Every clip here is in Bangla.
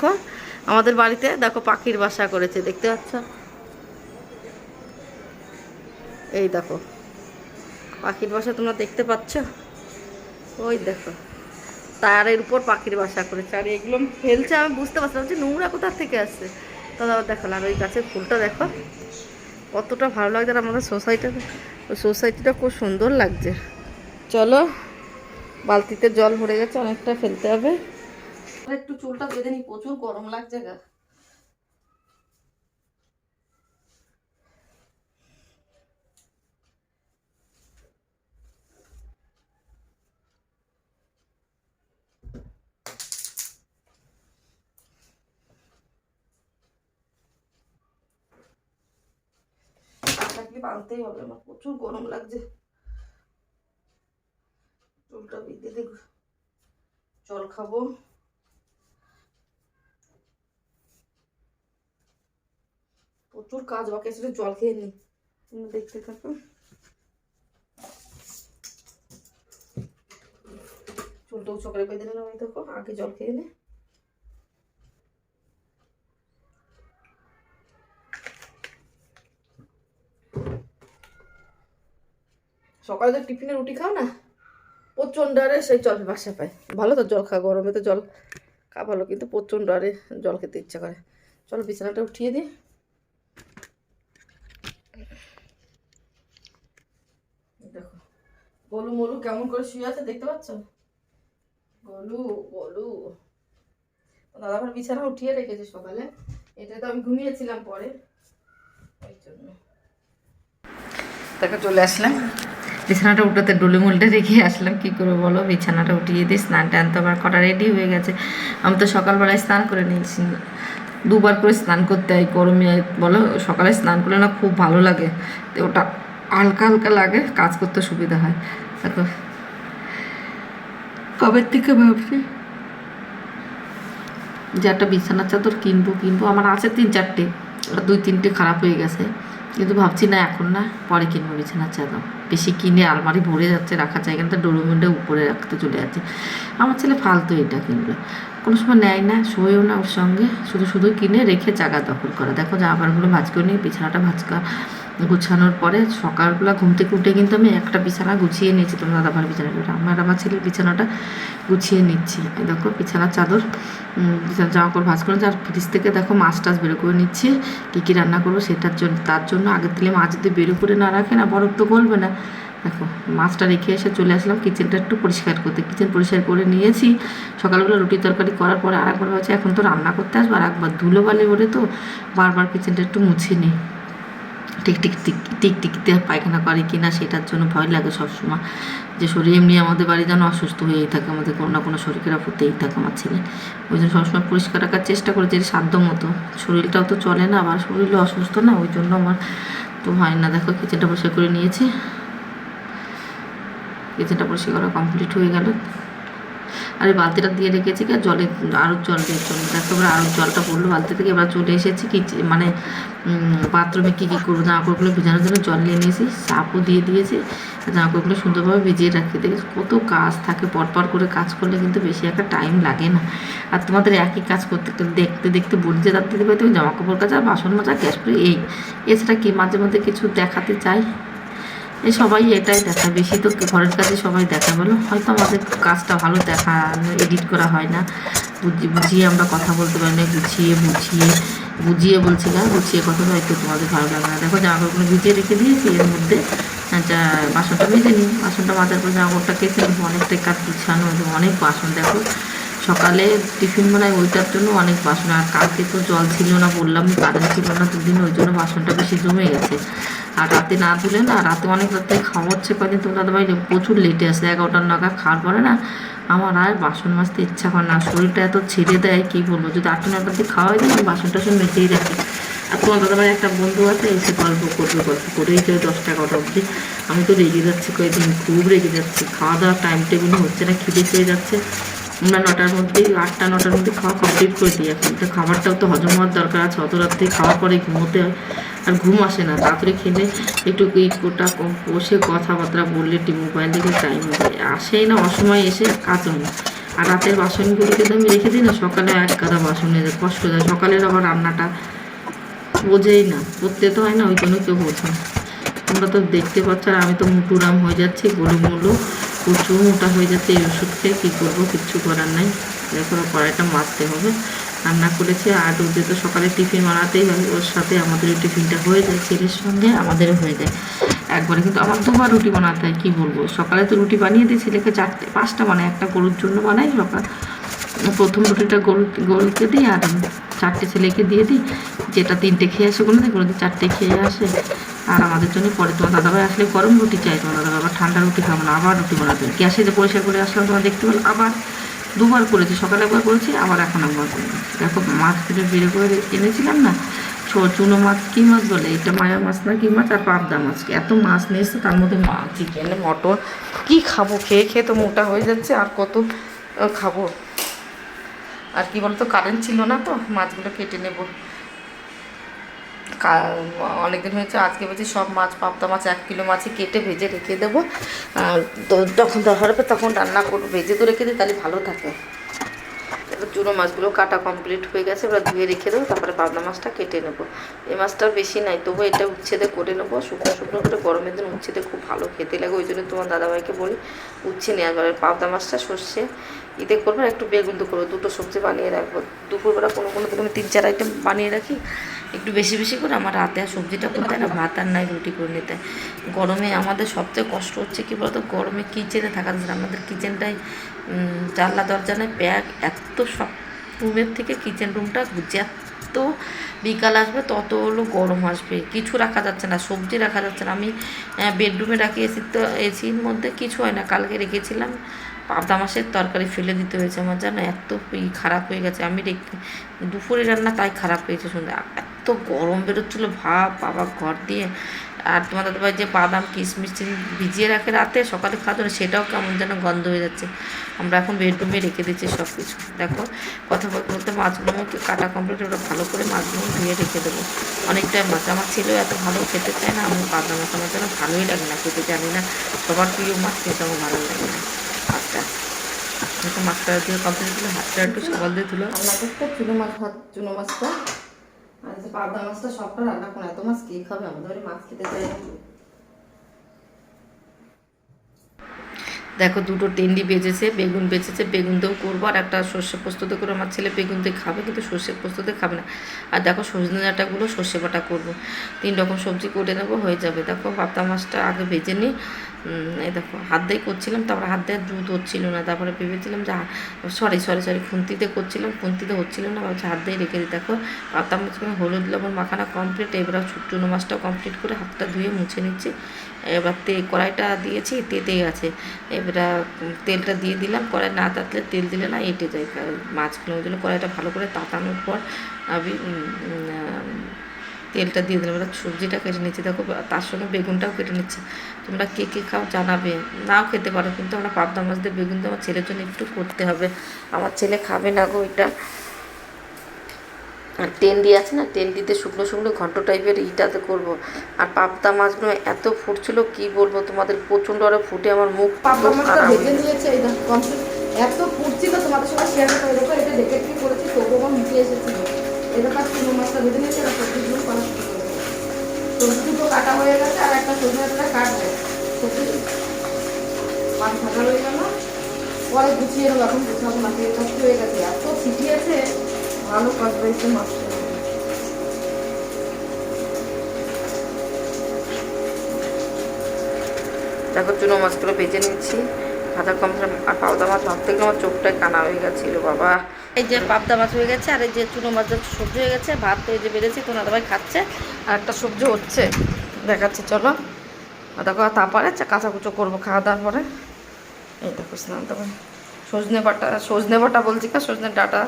দেখো, আমাদের বাড়িতে দেখো পাখির বাসা করেছে, দেখতে পাচ্ছ? এই দেখো, পাখির বাসা তোমরা দেখতে পাচ্ছ? ওই দেখো, তারের উপর পাখির বাসা করেছে, আর এগুলো ফেলছে, আমি বুঝতে পারছিলাম যে নোংরা কোথা থেকে আসছে। তো আবার দেখালাম আর ওই গাছের ফুলটা দেখো, কতটা ভালো লাগছে, আর আমাদের সোসাইটিটা ওই সোসাইটিটা খুব সুন্দর লাগছে। চলো, বালতিতে জল ভরে গেছে, অনেকটা ফেলতে হবে। একটু চুলটা বেঁধে নি প্রচুর গরম লাগছে গা। বাঁধতেই হবে আমার, প্রচুর গরম লাগছে। চুলটা বেঁধে দেখ জল খাব। প্রচুর কাজ বাকি আছে জল খেয়ে নি। দেখতে থাকো। উঁচু করে বেঁধে নিলাম, এই দেখো, আগে জল খেয়ে নে। সকালে তো টিফিনে রুটি খাও না? প্রচণ্ড আরে সেই জল বাসা পায়। ভালো তো জল খাওয়া গরমে তো জল খাওয়া ভালো, কিন্তু প্রচণ্ড আরে জল খেতে ইচ্ছা করে। চলো বিছানাটা উঠিয়ে দিই দেখো গলু, মলু কেমন করে শুয়ে আছে দেখতে পাচ্ছ? গলু গলু। দাদা আমার বিছানা উঠিয়ে রেখেছে সকালে। এটা তো আমি ঘুমিয়েছিলাম পরে। ওই জন্য। তাকে চলে আসলাম। বিছানাটা উঠাতে ডলে মুলটে রেখে আসলাম। কি করে বলো? বিছানাটা উঠিয়ে দিয়ে স্নান টান তো আমার কটা রেডি হয়ে গেছে। আমি তো সকালবেলায় স্নান করে নিয়েছি। দুবার করে স্নান করতে হয় গরমে। বলো? সকালে স্নান করলে না খুব ভালো লাগে। তো ওটা হালকা হালকা লাগে, কাজ করতে সুবিধা হয়। দেখো। কবের থেকে ভাবছি? যে একটা বিছানার চাদর কিনবো কিনবো। আমার আছে তিন চারটে দুই তিনটে খারাপ হয়ে গেছে। কিন্তু ভাবছি, না, এখন না, পরে কিনবো বিছানার চাদর। বেশি কিনে আলমারি ভরে যাচ্ছে, রাখার জায়গাটা ডোরুমেন্টে উপরে রাখতে চলে যাচ্ছে। আমার ছেলে ফালতু এটা কিনলো কোনো সময় নেয় না, শোয়েও না ওর সঙ্গে। শুধু শুধু কিনে রেখে জায়গা দখল করা। দেখো জামাগুলো ভাজ করে নিয়ে বিছানাটা ভাজকা গুছানোর পরে সকালবেলা ঘুম থেকে উঠে কিন্তু আমি একটা বিছানা গুছিয়ে নিয়েছি তোমার দাদাভার বিছানাটা আমার আমার ছেলের বিছানাটা গুছিয়ে নিচ্ছি। দেখো বিছানার চাদর উম, বিছানার জামা কাপড় ভাজ করে আর ফ্রিজ থেকে দেখো মাছ টাছ বের করে নিচ্ছি। কী কী রান্না করব সেটার জন্য তার জন্য আগের দিলে মাছ যদি বের করে না রাখে না বরফ তো গলবে না। দেখো মাছটা রেখে এসে চলে আসলাম কিচেনটা একটু পরিষ্কার করতে। কিচেন পরিষ্কার করে নিয়েছি। সকালবেলা রুটি তরকারি করার পরে আরেকবার হচ্ছে এখন তো রান্না করতে আসব। আর একবার ধুলো বালি ওরে তো বারবার কিচেনটা একটু মুছে নিই। টিক টিক টিক টিক টিকতে পায়খানা করে কি না সেটার জন্য ভয় লাগে সবসময়। যে শরীর এমনি আমাদের বাড়ি যেন অসুস্থ হয়েই থাকে, আমাদের কোনো না কোনো শরীর খারাপ হতেই থাকে আমার ছেলে। ওই জন্য সবসময় পরিষ্কার রাখার চেষ্টা করেছি সাধ্য মতো। শরীরটাও তো চলে না, আবার শরীরও অসুস্থ না, ওই জন্য আমার তো হয় না। দেখো কিচেনটা পরিষ্কার করে নিয়েছি। কিচেনটা পরিষ্কার করা কমপ্লিট হয়ে গেল। আর বালতিটা দিয়ে রেখেছি কি, আর জলে আরও জল চলে দেখো এবার আরও জলটা পড়ল বালতি থেকে, এবার চলে এসেছি কি মানে বাথরুমে কী কী করব জামা কাপড়গুলো ভেজানোর জন্য জল নিয়ে নিয়েছি, সাপও দিয়ে দিয়েছি, আর জামা কাপড়গুলো সুন্দরভাবে ভিজিয়ে রাখি। দেখি কত কাজ থাকে, পরপর করে কাজ করলে কিন্তু বেশি একটা টাইম লাগে না। আর তোমাদের একই কাজ করতে দেখতে দেখতে বলি যে রাত্রে দেবে তুমি জামা কাপড় কাচা, বাসন মাজা, গ্যাস করে, এই। এছাড়া কি মাঝে মধ্যে কিছু দেখাতে চাই? এই সবাই এটাই দেখা বেশি তো ঘরের কাজে সবাই দেখা বলো, হয়তো আমাদের কাজটা ভালো দেখা, এডিট করা হয় না। বুঝি- বুঝিয়ে আমরা কথা বলতে পারি না, গুছিয়ে বুঝিয়ে বুঝিয়ে বলছি না, গুছিয়ে কথা হয়তো তোমাদের ভালো লাগে না। দেখো জামা কাপড়গুলো ভিজিয়ে রেখে দিয়েছি, এর মধ্যে যা বাসনটা মেজে নিই। বাসনটা মাজার পর জামা কাপড়টা কেচে নেব অনেকটাই কাজ গুছানো অনেক বাসন, দেখো। সকালে টিফিন বানাই, ওইটার জন্য অনেক বাসন, আর কালকে তো জল ছিল না, বললাম কারেন্ট ছিল না, দুদিন ওই জন্য বাসনটা বেশি জমে গেছে। আর রাতে না ধুলে না, রাতে অনেক রাতে খাওয়া হচ্ছে কদিন। তোমরা দাদা ভাই প্রচুর লেটে আসে, এগারোটার নাগাদ খাওয়ার পরে না আমার আর বাসন মাজতে ইচ্ছা করে না। শরীরটা এত ছেড়ে দেয়, কী বলব? যদি আটটা নটার দিকে খাওয়া হয় আমি বাসন টাসন মেজেই রাখি। আর তোমার দাদা ভাই একটা বন্ধু আছে, এসে গল্প করবে, গল্প করেই কেউ দশটা, এগারোটা অবধি। আমি তো রেগে যাচ্ছি কয়েকদিন, খুব রেগে যাচ্ছি। খাওয়া দাওয়ার টাইম টেবিল হচ্ছে না, খিদে পেয়ে যাচ্ছে। আমরা নটার মধ্যেই, আটটা, নটার মধ্যে খাওয়া কমপ্লিট করে দিই এখন। তো খাবারটাও তো হজম হওয়ার দরকার আছে, অত রাত্রে খাওয়ার পরে ঘুমোতে হয়। আর ঘুম আসে না। তাড়াতাড়ি খেলে একটু কোটা বসে কথাবার্তা বললে টি মোবাইল দেখে টাইম আসেই না, অসময় এসে কাজ আর রাতের বাসনগুলোকে তো আমি রেখে দিই না, সকালে এক গাদা বাসন এনে কষ্ট দেয়। সকালের আবার রান্নাটা বোঝেই না। করতে তো হয় না, ওই জন্য কেউ বোঝে না। তোমরা তো দেখতে পাচ্ছ, আর আমি তো মুটুরাম হয়ে যাচ্ছি গোলু মুলু প্রচুর মোটা হয়ে যাচ্ছে এই ওষুধ খেয়ে কী করব, কিচ্ছু করার নাই। দেখো, কড়াইটা মারতে হবে। রান্না করেছে। আর ওদের তো সকালে টিফিন বানাতেই হয়। ওর সাথে আমাদের ওই টিফিনটা হয়ে যায়, ছেলের সঙ্গে আমাদেরও হয়ে যায়। একবারে কিন্তু আমার দুবার রুটি বানাতে হয়, কী বলব? সকালে তো রুটি বানিয়ে দিই, ছেলেকে চারটে, পাঁচটা বানাই একটা গরুর জন্য বানাই সকাল। প্রথম রুটিটা গরু গরুকে দিই আর চারটে ছেলেকে দিয়ে দিই। যেটা তিনটে খেয়ে আসে কোনো দিন কোনো দিন চারটে খেয়ে আসে। আর আমাদের জন্য পরে তোমার দাদাভাই আসলে গরম রুটি চাই তোমার দাদাভাই আবার ঠান্ডা রুটি খাব না, আবার রুটি বানাতে গ্যাসে যে পরিষ্কার করে আসলাম, তোমার দেখতে পেল, আবার দুবার করেছি, সকালে একবার করেছি, আবার এখন একবার করেছি। দেখো, মাছ কেটে বেড়ে করে এনেছিলাম না চুনো মাছ কী মাছ বলে? এটা মায়া মাছ না কী মাছ? আর পাবদা মাছ। এত মাছ নিয়ে এসছে, তার মধ্যে মাছ, চিকেন মটন কী খাব? খেয়ে খেয়ে তো মোটা হয়ে যাচ্ছে, আর কত খাব? আর কি বলতো কারেন্ট ছিল না তো, মাছগুলো কেটে নেব। অনেকদিন হয়েছে, আজকে বলছি সব মাছ, পাবদা মাছ, এক কিলো মাছই কেটে ভেজে রেখে দেবো। তো যখন হবে তখন রান্না করব। ভেজে তো রেখে দিই, তাহলে ভালো থাকে। চুনো মাছগুলো কাটা কমপ্লিট হয়ে গেছে, এবার ধুয়ে রেখে দেবো, তারপরে পাবদা মাছটা কেটে নেব। এই মাছটা বেশি নাই তবু এটা উচ্ছেদে করে নেব। শুকনো শুকনো করে গরমের দিন উচ্ছেদে খুব ভালো খেতে লাগে, ওই জন্য তোমার দাদাভাইকে বলি, উচ্ছে নেওয়া করে পাবদা মাছটা সর্ষে ইতে করব একটু বেগুন তো করব, দুটো সবজি বানিয়ে রাখব। দুপুরবেলা কোনো কোনো দিন আমি তিন চার আইটেম বানিয়ে রাখি। একটু বেশি বেশি করে আমার রাতে আর সবজিটা করতে না, ভাত আর নাই রুটি করে নিতে। গরমে আমাদের সবচেয়ে কষ্ট হচ্ছে কি বলতো? গরমে কিচেনে থাকা যাচ্ছে আমাদের কিচেনটাই জানলা, দরজা নেই ব্যাগ এত সব রুমের থেকে কিচেন রুমটা যত বিকাল আসবে তত হলো গরম আসবে। কিছু রাখা যাচ্ছে না, সবজি রাখা যাচ্ছে না। আমি বেডরুমে রাখি এসি তো এসির মধ্যে কিছু হয় না। কালকে রেখেছিলাম, পাবদা মাছের তরকারি ফেলে দিতে হয়েছে আমার, জানো? এত খারাপ হয়ে গেছে। আমি রেখে, দুপুরে রান্না তাই খারাপ হয়েছে এত গরম বেরোচ্ছিলো, ভাব, বাবা, ঘর দিয়ে। আর তোমার দাদাভাই যে বাদাম, কিশমিশ ভিজিয়ে রাখে রাতে, সকালে খাওয়া সেটাও কেমন যেন গন্ধ হয়ে যাচ্ছে। আমরা এখন বেডরুমে রেখে দিচ্ছি সব কিছু দেখো, কথা বলতে বলতে মাছগুলো কাটা কমপ্লিট ওটা ভালো করে মাছগুলো ধুয়ে রেখে দেবো। অনেকটাই মাছ, আমার ছেলেও এত ভালো খেতে চায় না, আমি বাদাম মাছ, আমার যেন ভালোই লাগে না খেতে, জানি না। সবার প্রিয় মাছ খেতে আমার ভালো লাগে না। আচ্ছা মাছটা দিয়ে কমপ্লিট করলে হাতটা একটু সকাল দিয়ে করতে চুনো মাছ ভাত চুনো মাছটা। মাছটা মাছ খাবে? আমাদের মাছ খেতে চাই দেখো, দুটো টেন্ডি বেজেছে, বেগুন বেজেছে, বেগুন দিয়েও করব, আর একটা সর্ষে পোস্ততে করে আমার ছেলে বেগুন দিয়ে খাবে, কিন্তু সর্ষে পোস্ততে খাবে না। আর দেখো, সজনে ডাঁটাগুলো সর্ষে বাটা করব। তিন রকম সবজি করে নেব, হয়ে যাবে। দেখো, পাবদা মাছটা আগে ভেজে নিই এই দেখো, হাত দিয়ে করছিলাম, তারপরে হাত দিয়ে জুত হচ্ছিল না, তারপরে ভেবেছিলাম যে সরি সরি সরি খুন্তিতে করছিলাম, খুন্তিতে হচ্ছিল না, ভাবছি হাত দিয়ে রেখে দিই। দেখো পাতা মাছখানে হলুদ লবণ মাখানা কমপ্লিট এবার চুনো মাছটাও কমপ্লিট করে হাতটা ধুয়ে মুছে নিচ্ছি। এবার তে, কড়াইটা দিয়েছি, তেতে গেছে এবার তেলটা দিয়ে দিলাম, কড়াই না তাতলে তেল দিলে না এঁটে যায়। মাছগুলো ওই জন্য কড়াইটা ভালো করে তাতানোর পর, আমি তেলটা দিয়ে দিলাম। এবার সবজিটা কেটে নিচ্ছি। দেখো তার সঙ্গে বেগুনটাও কেটে নিচ্ছি। তোমরা কে কে খাও জানাবে। নাও খেতে পারো কিন্তু আমরা পাবদা মাছ দিয়ে বেগুন তো আমার ছেলের জন্য একটু করতে হবে। আমার ছেলে খাবে না গো এটা। আর টেন্ডি আছে না টেন্ডিতে শুকনো শুকনো ঘন্ট টাইপের ইটাতে করব। আর পাবদা মাছগুলো এত ফুটছিল কি বলব তোমাদের? প্রচণ্ড আরও ফুটে আমার মুখ পাবদা মাছটা খারাপ ভেজে নিয়েছে এত ফুটছিল তোমাদের সবাই শেয়ার করে দেখো এটা দেখে কি করেছি তবু আমার মুখে এসেছিল দেখো, চুনো মাছটা ভেজে নিয়েছে। আর সবজিগুলো করা শুরু করে সবজি দুটো কাটা হয়ে গেছে আর একটা সজনে ডাঁটা কাটবো সবজি মাছ ভাজা হয়ে গেল পরে গুছিয়ে নেব এখন গুছাবো না তেল কষ্ট হয়ে গেছে এত ছিটিয়েছে ভালো কাজ হয়েছে মাছটা দেখো চুনো মাছগুলো ভেজে নিচ্ছি ভাজা কমপ্লিট আর পাওদা মাছ ভাবতে গেলে আমার চোখটাই কানা হয়ে গেছিল, বাবা। এই যে পাবদা মাছ হয়ে গেছে, আর এই যে চুনো মাছ সবজি হয়ে গেছে, ভাত এই যে বেড়েছে কোনো দাদাভাই খাচ্ছে, আর একটা সবজি হচ্ছে। দেখাচ্ছে, চলো। দেখো তারপরে কাঁচা কুচো করব, খাওয়া দাওয়ার পরে। এই দেখো, স্নান তারপরে সজনে বাটা সজনে বাটা বলছি না সজনে ডাটা।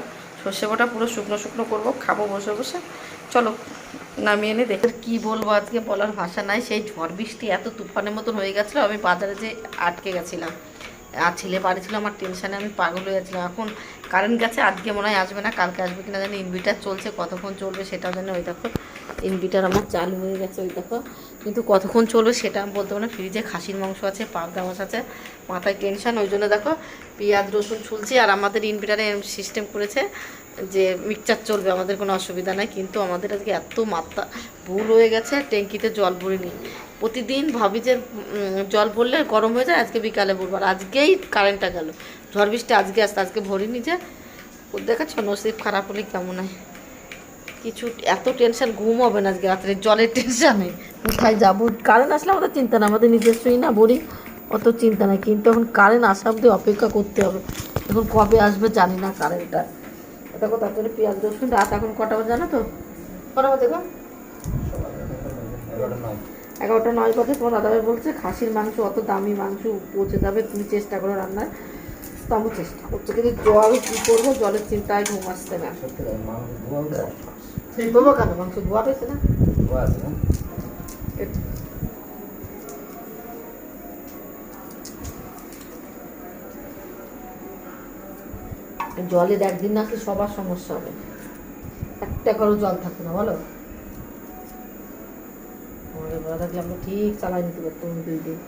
সর্ষে বাটা পুরো শুকনো শুকনো করব, খাব বসে বসে। চলো, নামিয়ে এনে দেখে। কি বলব আজকে বলার ভাষা নাই, সেই ঝড় বৃষ্টি এত তুফানের মতন হয়ে গেছিল, আমি বাজারে যে আটকে গেছিলাম। আর ছেলে বাড়ি ছিল, আমার টেনশানে আমি পাগল হয়ে গেছিলাম। এখন কারেন্ট গেছে, আজকে মনে হয় আসবে না, কালকে আসবে কিনা জানি ইনভার্টার চলছে, কতক্ষণ চলবে সেটাও জানি ওই দেখো ইনভিটার আমার চালু হয়ে গেছে, ওই দেখো। কিন্তু কতক্ষণ চলবে সেটা আমি বলতে না ফ্রিজে খাসির মাংস আছে, পাবদা মাছ আছে, মাথায় টেনশান ওই জন্য দেখো, পেঁয়াজ, রসুন ছুলছি, আর আমাদের ইনভিটারে সিস্টেম করেছে যে মিক্সচার চলবে, আমাদের কোনো অসুবিধা নাই, কিন্তু আমাদের আজকে এত মাত্রা, ভুল হয়ে গেছে, ট্যাঙ্কিতে জল ভরিনি। প্রতিদিন ভাবি যে জল ভরলে গরম হয়ে যায়, আজকে বিকালে ভরবো, আর আজকেই কারেন্টটা গেল। ঝড় বৃষ্টি আজকে আসতে আজকে ভরিনি যে। দেখাচ্ছ নসিব খারাপ হলে কেমন হয়? কিছু এত টেনশন ঘুম হবে না আজকে রাত্রে, জলের টেনশনে কোথায় যাব? কারেন্ট আসলে আমাদের চিন্তা না আমাদের নিজস্বই না, বলি অত চিন্তা নেই। কিন্তু এখন কারেন্ট আসা অব্দি অপেক্ষা করতে হবে। এখন কবে আসবে জানি না কারেন্টটা দেখো তারপরে পেঁয়াজ, রসুন রাত এখন কটা বাজে জানো তো? কটা গো? এগারোটা নয়। কথা তোমার দাদাভাই বলছে, খাসির মাংস, অত দামি মাংস পচে যাবে, তুমি চেষ্টা করো রান্নার তো আমি চেষ্টা করছি। কিন্তু জল কী করব? জলের চিন্তায় ঘুম আসছে না। দেবো কেন? মাংস ধোয়া পেয়েছে না? জলের একদিন নাকি সবার সমস্যা হবে। একটা করো জল থাকবে না বলো? আমাদের বলা থাকলে আমরা ঠিক চালাই নিতে পারতাম দুই দিন।